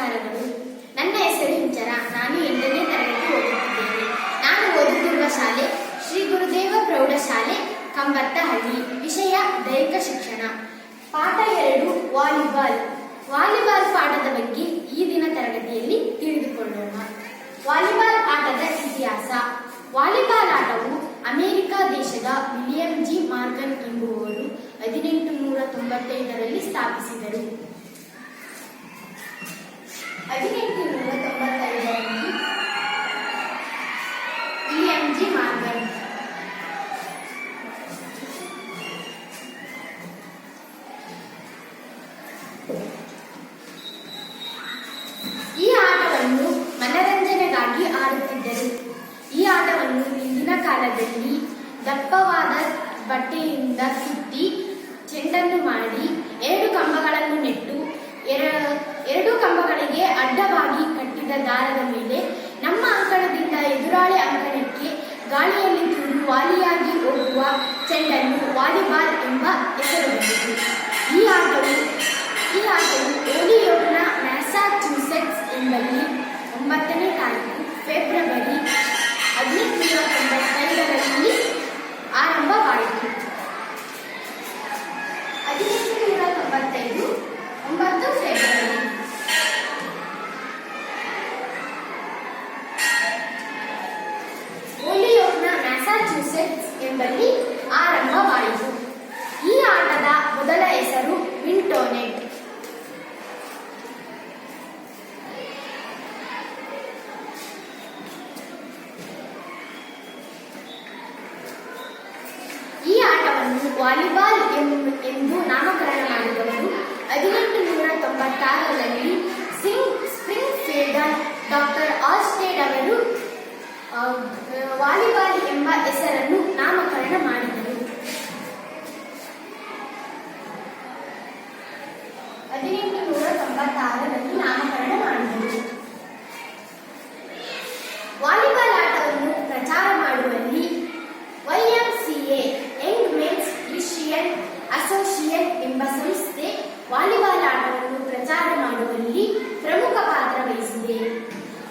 ನಮಸ್ಕಾರಗಳು ನನ್ನ ಹೆಸರು ಹಿಂಚರ ನಾನು ಎಂಟನೇ ತರಗತಿ ಓದುತ್ತಿದ್ದೇನೆ. ನಾನು ಓದುತ್ತಿರುವ ಶಾಲೆ ಶ್ರೀ ಗುರುದೇವ ಪ್ರೌಢಶಾಲೆ ಕಂಬತ್ತಹಳ್ಳಿ. ವಿಷಯ ದೈಹಿಕ ಶಿಕ್ಷಣ. ಪಾಠ ಎರಡು, ವಾಲಿಬಾಲ್. ವಾಲಿಬಾಲ್ ಪಾಠದ ಬಗ್ಗೆ ಈ ದಿನ ತರಗತಿಯಲ್ಲಿ ತಿಳಿದುಕೊಳ್ಳೋಣ. ವಾಲಿಬಾಲ್ ಆಟದ ಇತಿಹಾಸ. ವಾಲಿಬಾಲ್ ಆಟವು ಅಮೆರಿಕ ದೇಶದ ವಿಲಿಯಂ ಜಿ ಮಾರ್ಗನ್ ಎಂಬುವವರು ಹದಿನೆಂಟು ನೂರ ತೊಂಬತ್ತೈದರಲ್ಲಿ ಸ್ಥಾಪಿಸಿದರು. ಹದಿನೆಂಟು ನೂರ ತೊಂಬತ್ತೈದರಲ್ಲಿ ವಿಲಿಯಂ ಜಿ ಮಾರ್ಗನ್ ಈ ಆಟವನ್ನು ಮನರಂಜನೆಗಾಗಿ ಆಡುತ್ತಿದ್ದರು ಈ ಆಟವನ್ನು ಹಿಂದಿನ ಕಾಲದಲ್ಲಿ ದಪ್ಪವಾದ ಬಟ್ಟೆಯಿಂದ ಸುತ್ತಿ ಚೆಂಡನ್ನು ಮಾಡಿ ಎರಡು ಕಂಬಗಳನ್ನು ನೆಟ್ಟು ಎರ- ಎರಡು ಕಂಬಗಳಿಗೆ ಅಡ್ಡವಾಗಿ ಕಟ್ಟಿದ ದಾರದ ಮೇಲೆ ನಮ್ಮ ಅಂಕಣದಿಂದ ಎದುರಾಳಿ ಅಂಕಣಕ್ಕೆ ಗಾಳಿಯಲ್ಲಿ ತೂರಿ ವಾಲಿಯಾಗಿ ಹೋಗುವ ಚೆಂಡನ್ನು ವಾಲಿಬಾಲ್ ಎಂಬ ಹೆಸರು ಬಂದಿತು ಈ ಆಟವು ಈ ಆಟವು ಓಲಿಯೋಕ್ನ ಮ್ಯಾಸಾಚ್ಯೂಸೆಟ್ಸ್ ಎಂಬಲ್ಲಿ ಒಂಬತ್ತನೇ ತಾರೀಕು ಫೆಬ್ರವರಿ ಹದಿನೆಂಟುನೂರ ತೊಂಬತ್ತೈದರಲ್ಲಿ ಆರಂಭವಾಯಿತು. ಹದಿನೆಂಟುನೂರ ತೊಂಬತ್ತೈದು ಒಂಬತ್ತು ಫೆಬ್ರವರಿ ಮ್ಯಾಸಾಚ್ಯೂಸೆಟ್ಸ್ ಎಂಬಲ್ಲಿ ಆರಂಭವಾಯಿತು. ಈ ಆಟದ ಮೊದಲ ಹೆಸರು ವಿಂಟೋನೆಟ್ ಈ ಆಟವನ್ನು ವಾಲಿಬಾಲ್ ಎಂದು ನಾಮಕರಣ ಮಾಡಿದವರು ಹದಿನೆಂಟು ನೂರ ತೊಂಬತ್ತಾರರಲ್ಲಿ ಸಿಂಗ್ ಸ್ಪ್ರಿಂಗ್ ಫೀಲ್ಡರ್ ಡಾಕ್ಟರ್ ಆಸ್ಟೇಡ್ ಅವರು ವಾಲಿಬಾಲ್ ಹೆಸರನ್ನು ನಾಮಕರಣ ಮಾಡಿದರು. ಹದಿನೆಂಟು ನೂರ ತೊಂಬತ್ತಾರರಲ್ಲಿ ನಾಮಕರಣ ಮಾಡಿದರು. ವಾಲಿಬಾಲ್ ಆಟವನ್ನು ಪ್ರಚಾರ ಮಾಡುವಲ್ಲಿ YMCA young men's Christian associate ಎಂಬ ಸಂಸ್ಥೆ ವಾಲಿಬಾಲ್ ಆಟವನ್ನು ಪ್ರಚಾರ ಮಾಡುವಲ್ಲಿ ಪ್ರಮುಖ ಪಾತ್ರ ವಹಿಸಿದೆ.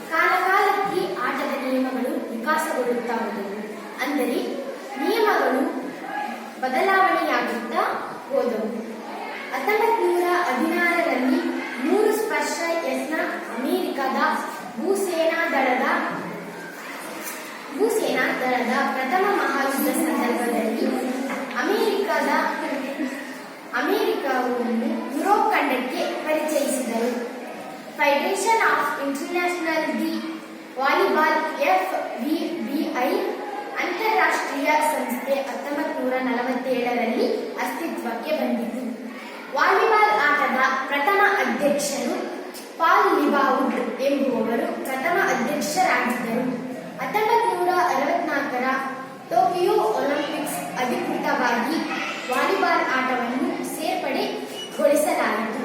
ಕಾಲಕಾಲಕ್ಕೆ ಆಟದ ನಿಯಮಗಳು ವಿಕಾಸಗೊಳ್ಳುತ್ತಾ ಹೋದವು. ಅಂದರೆ ನಿಯಮಗಳು ಬದಲಾವಣೆಯಾಗುತ್ತಾ ಹೋದವು. ಹತ್ತೊಂಬತ್ತು ನೂರ ಹದಿನಾರರಲ್ಲಿ ಮೂರು ಸ್ಪರ್ಶ ಯತ್ನ ಅಮೆರಿಕದ ಭೂಸೇನಾ ದಳದ ಭೂಸೇನಾ ದಳದ ಪ್ರಥಮ ಮಹಾಯುದ್ಧ ಸಂದರ್ಭದಲ್ಲಿ ಅಮೆರಿಕದ ಅಮೆರಿಕವನ್ನು ಯುರೋಪ್ ಖಂಡಕ್ಕೆ ಪರಿಚಯಿಸಿದರು. Federation of international the volleyball F I ಅಂತಾರಾಷ್ಟ್ರೀಯ ಸಂಸ್ಥೆ ಹತ್ತೊಂಬತ್ ನೂರ ನಲವತ್ತೇಳರಲ್ಲಿ ಅಸ್ತಿತ್ವಕ್ಕೆ ಬಂದಿತು. ವಾಲಿಬಾಲ್ ಆಟದ ಪ್ರಥಮ ಅಧ್ಯಕ್ಷರು ಪಾಲ್ ಲಿಬಾವುಡ್ ಎಂಬುವವರು ಪ್ರಥಮ ಅಧ್ಯಕ್ಷರಾಗಿದ್ದರು. ಹತ್ತೊಂಬತ್ ನೂರ ಅರವತ್ನಾಲ್ಕರ ಟೋಕಿಯೋ ಒಲಿಂಪಿಕ್ಸ್ ಅಧಿಕೃತವಾಗಿ ವಾಲಿಬಾಲ್ ಆಟವನ್ನು ಸೇರ್ಪಡೆಗೊಳಿಸಲಾಯಿತು.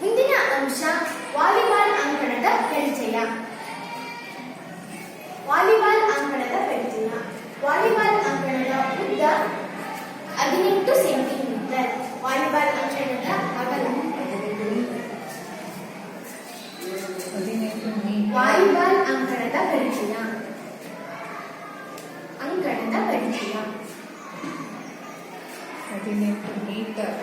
ಮುಂದಿನ ಅಂಶ ವಾಲಿಬಾಲ್ ಅಂಕಣದ ಪರಿಚಯ. ವಾಲಿಬಾಲ್ ಪರಿಚಯ ವಾಲಿಬಾಲ್ ಅಂಕಣದ ಉದ್ದ ಹದಿನೆಂಟು ಸೆಂಟಿಮೀಟರ್. ವಾಲಿಬಾಲ್ ಅಂಕಣದ ಅಗಲ ಹದಿನೆಂಟು ಮೀಟರ್. ವಾಲಿಬಾಲ್ ಅಂಕಣದ ಪರಿಚಯ. ಅಂಕಣದ ಪರಿಚಯ. ಹದಿನೆಂಟು ಮೀಟರ್.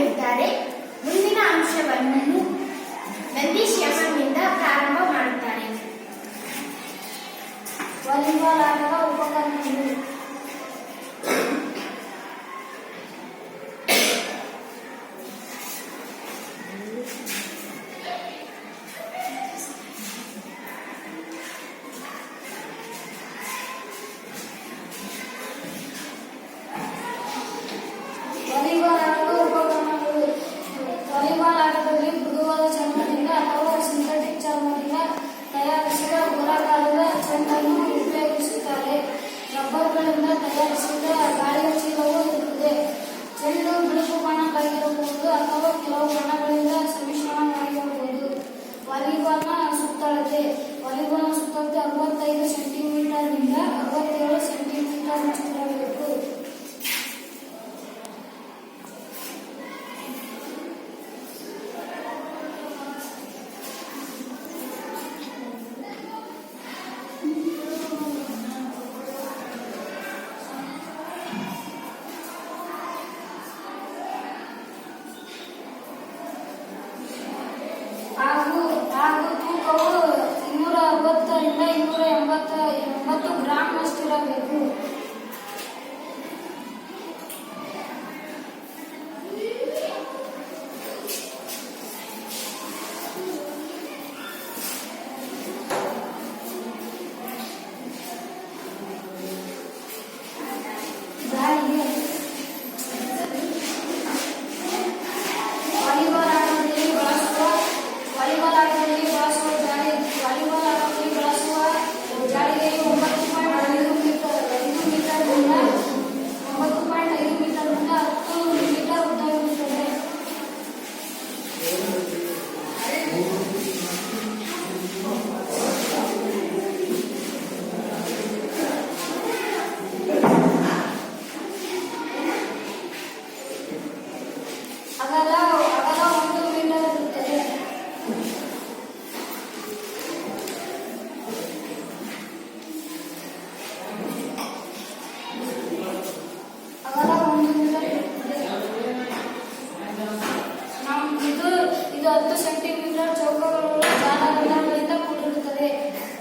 ಕರೆಯುತ್ತಾರೆ ಮುಂದಿನ ಅಂಶವನ್ನು ನಂದೀಶ್ ಯಮನ್ನಿಂದ ಪ್ರಾರಂಭ ಮಾಡುತ್ತಾರೆ. ವಾಲಿಬಾಲ್ ಆಟದ ಉಪಕರಣಗಳು.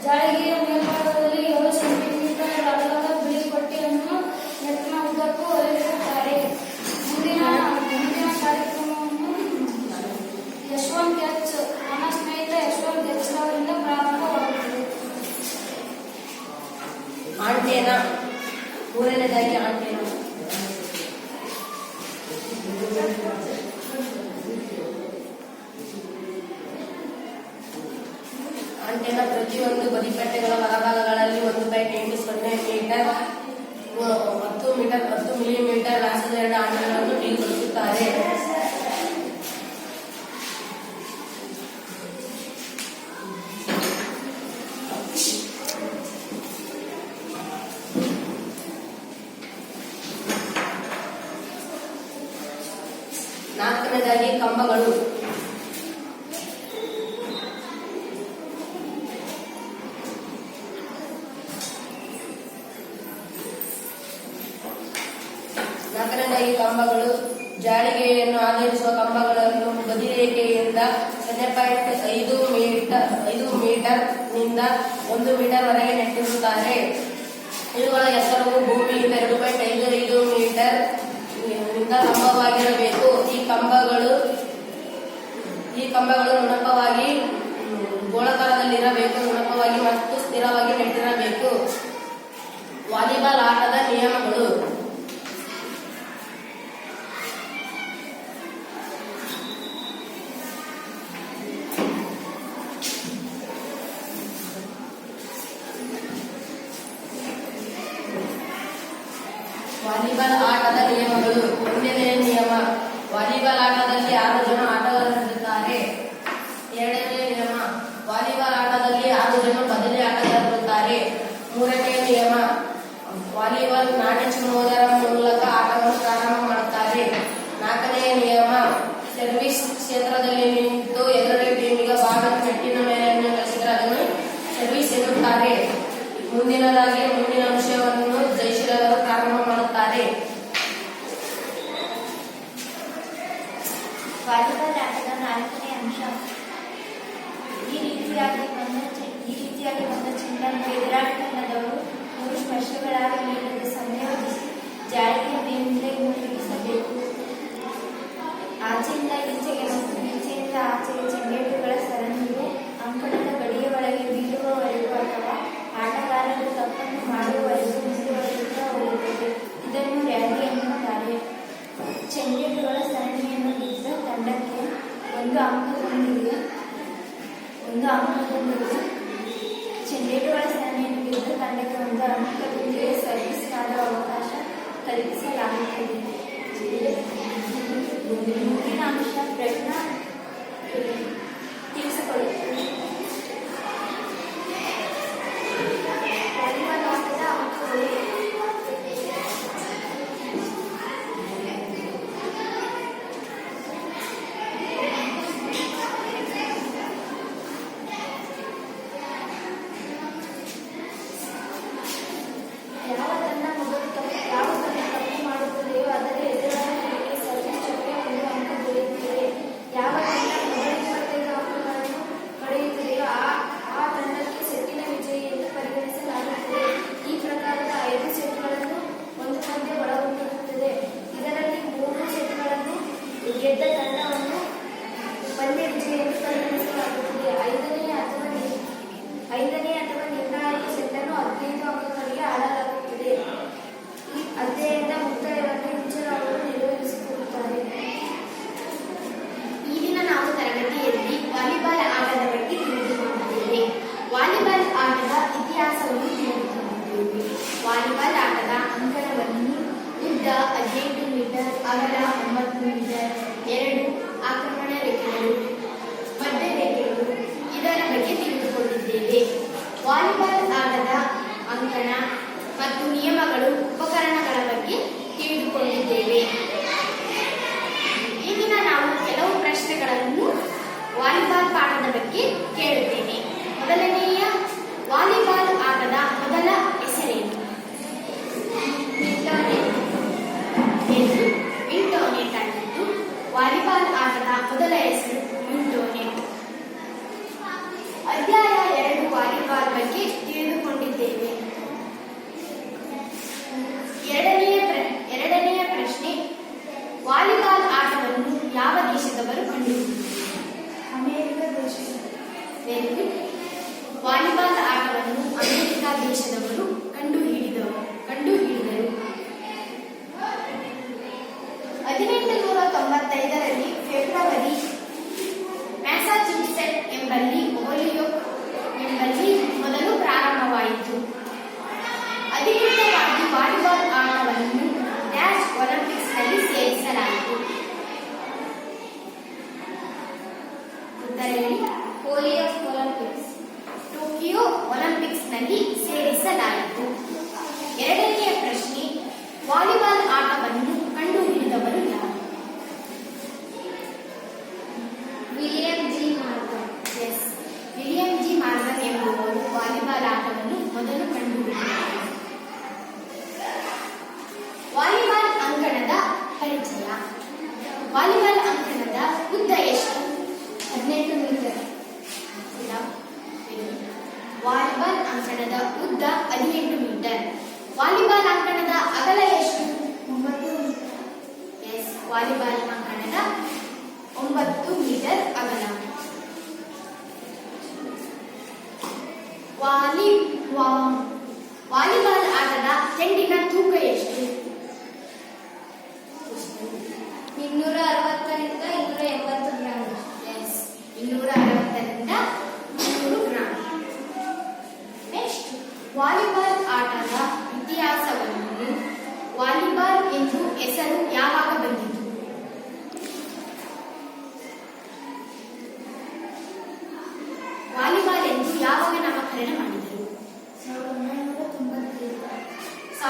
ಜಳಗಿರಿ ಅಂಟೆನ ಪ್ರತಿಯೊಂದು ಬದಿಕಟ್ಟೆಗಳ ಹೊರಭಾಗಗಳಲ್ಲಿ ಒಂದು ಪಾಯಿಂಟ್ ಎಂಟು ಸೊನ್ನೆ ಮೀಟರ್ ಹತ್ತು ಮೀಟರ್, ಹತ್ತು ಮಿಲಿಮೀಟರ್ ವ್ಯಾಸದ ಎರಡು ಆಟಗಳನ್ನು ನೀರು ಬಾಡಿಗೆ ಕಂಬಗಳು ಜಾಳಿಗೆಯನ್ನು ಆಧರಿಸುವ ಕಂಬಗಳನ್ನು ಬದಿರೇಖೆಯಿಂದ ಸೊನ್ನೆ ಪಾಯಿಂಟ್ ಐದು ಮೀಟರ್ ಐದು ಮೀಟರ್ನಿಂದ ಒಂದು ಮೀಟರ್ ವರೆಗೆ ನೆಟ್ಟಿರುತ್ತಾರೆ. ಇವುಗಳ ಎತ್ತರವು ಭೂಮಿಯಿಂದ ಎರಡು ಪಾಯಿಂಟ್ ಐದು ಐದು ಮೀಟರ್ನಿಂದ ಲಂಬವಾಗಿರಬೇಕು ಈ ಕಂಬಗಳು ಈ ಕಂಬಗಳು ನುಣಪವಾಗಿ ಗೋಳಕಾರದಲ್ಲಿರಬೇಕು, ನುಣಪವಾಗಿ ಮತ್ತು ಸ್ಥಿರವಾಗಿ ನೆಟ್ಟಿರಬೇಕು. ವಾಲಿಬಾಲ್ ಆಟದ ನಿಯಮಗಳು करीब सलामी खरीदी मुमकिन प्रश्न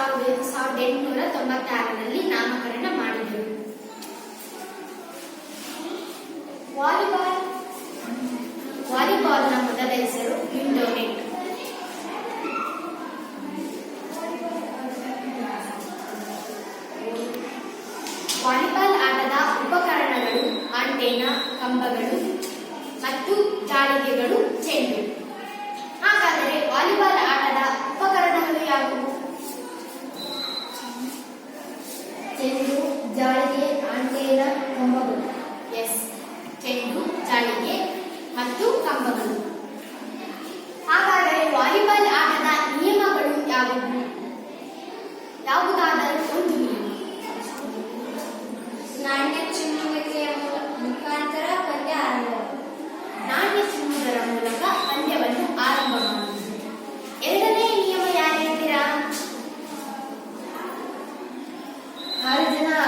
ನಾಗವೇಲು ಸಾವಿರದ ಎಂಟುನೂರ ತೊಂಬತ್ತಾರರಲ್ಲಿ ನಾಮಕರಣ ಮಾಡಿದರು. ವಾಲಿಬಾಲ್ ವಾಲಿಬಾಲ್ನ ಮೊದಲ ಹೆಸರು ಇಂಡೋನೆಟ್. ವಾಲಿಬಾಲ್ ಆಟದ ಉಪಕರಣಗಳು ಆಂಟೇನಾ, ಕಂಬಗಳು ಮತ್ತು ಜಾಳಿಗೆಗಳು ಚೆಂಡು. ಚೆಂಡು ಜಾಳಿಗೆ ಆಂಟೆನ ಕಂಬಗಳು. ಎಸ್, ಚೆಂಡು ಜಾಳಿಗೆ ಮತ್ತು ಕಂಬಗಳು. ಹಾಗಾದರೆ ವಾಲಿಬಾಲ್ ಆಟದ ನಿಯಮಗಳು ಯಾವುದು? ಯಾವುದಾದರೂ ಒಂದು ನಾಣ್ಯ 还得接单